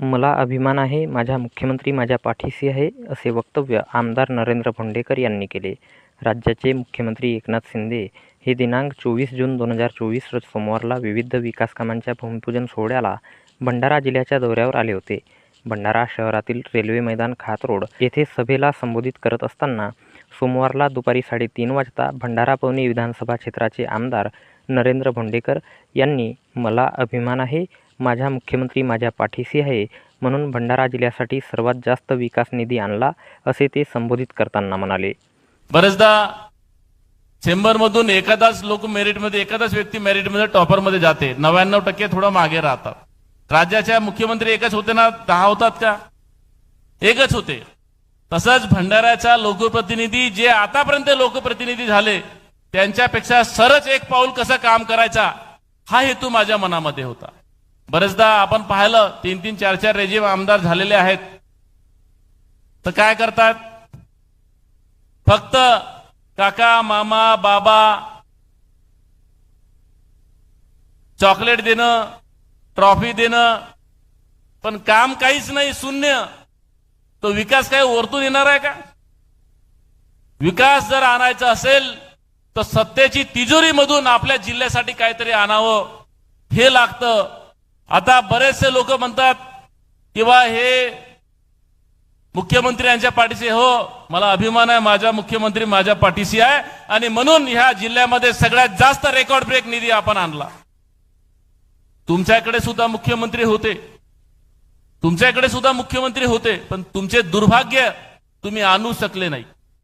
मला अभिमान आहे माझा मुख्यमंत्री माझ्या पाठीशी आहे असे वक्तव्य आमदार नरेंद्र भोंडेकर यांनी केले. राज्याचे मुख्यमंत्री एकनाथ शिंदे हे दिनांक चोवीस जून दोन हजार चोवीस रोज सोमवारला विविध विकास कामांच्या भूमिपूजन सोहळ्याला भंडारा जिल्ह्याच्या दौऱ्यावर आले होते. भंडारा शहरातील रेल्वे मैदान खात रोड येथे सभेला संबोधित करत असताना सोमवारला दुपारी साडेतीन वाजता भंडारा पवनी विधानसभा क्षेत्राचे आमदार नरेंद्र भोंडेकर यांनी मला अभिमान आहे. माझा मुख्यमंत्री माझ्या पाठीशी आहे. म्हणून भंडारा जिल्ह्यासाठी सर्वात जास्त विकास निधी आणला असे ते संबोधित करताना म्हणाले. बरेचदा चेंबरमधून एखादाच लोक मेरिटमध्ये एखादाच व्यक्ती मेरिटमध्ये टॉपरमध्ये जाते. नव्याण्णव टक्के थोडं मागे राहतात. राज्याच्या मुख्यमंत्री एकच होते ना? दहा होतात का? एकच होते. तसंच भंडाऱ्याचा लोकप्रतिनिधी जे आतापर्यंत लोकप्रतिनिधी झाले त्यांच्यापेक्षा सरच एक पाऊल कसं काम करायचा हा हेतू माझ्या मनामध्ये होता. बरेचदा आपण पाहिलं तीन तीन चार चार रेजिम आमदार झालेले आहेत. तर काय करतात? फक्त काका मामा बाबा चॉकलेट देणं ट्रॉफी देणं पण काम काहीच नाही शून्य. तो विकास काय वरतून येणार आहे का? विकास जर आणायचा असेल तर सत्तेची तिजोरीमधून आपल्या जिल्ह्यासाठी काहीतरी आणावं. हे लागतं. आता बरेचसे लोक म्हणतात किंवा हे मुख्यमंत्री यांच्या पाठीशी हो मला अभिमान आहे. माझा मुख्यमंत्री माझ्या पाठीशी आहे. आणि म्हणून ह्या जिल्ह्यामध्ये सगळ्यात जास्त रेकॉर्ड ब्रेक निधी आपण आणला. तुमच्याकडे सुद्धा मुख्यमंत्री होते. तुमच्याकडे सुद्धा मुख्यमंत्री होते पण तुमचे दुर्भाग्य तुम्ही आणू शकले नाही.